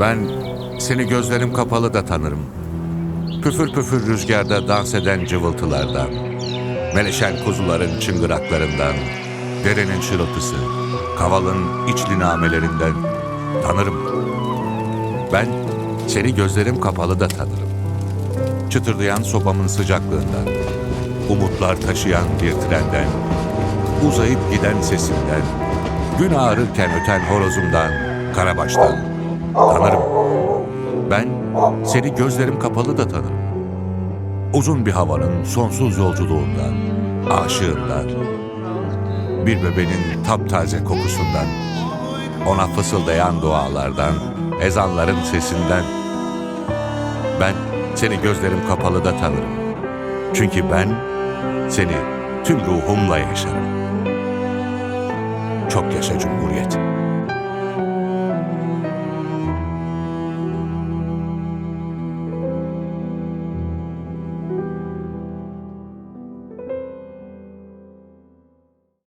Ben seni gözlerim kapalı da tanırım. Püfür püfür rüzgarda dans eden cıvıltılardan, meleşen kuzuların çıngıraklarından, derenin şırıltısı, kavalın içli namelerinden tanırım. Ben seni gözlerim kapalı da tanırım. Çıtırdayan sobamın sıcaklığından, umutlar taşıyan bir trenden, uzayıp giden sesinden, gün ağrırken öten horozumdan, karabaştan tanırım. Ben seni gözlerim kapalı da tanırım. Uzun bir havanın sonsuz yolculuğundan, aşığından, bir bebeğin taptaze kokusundan, ona fısıldayan dualardan, ezanların sesinden. Ben seni gözlerim kapalı da tanırım. Çünkü ben seni tüm ruhumla yaşarım. Çok yaşa Cumhuriyet.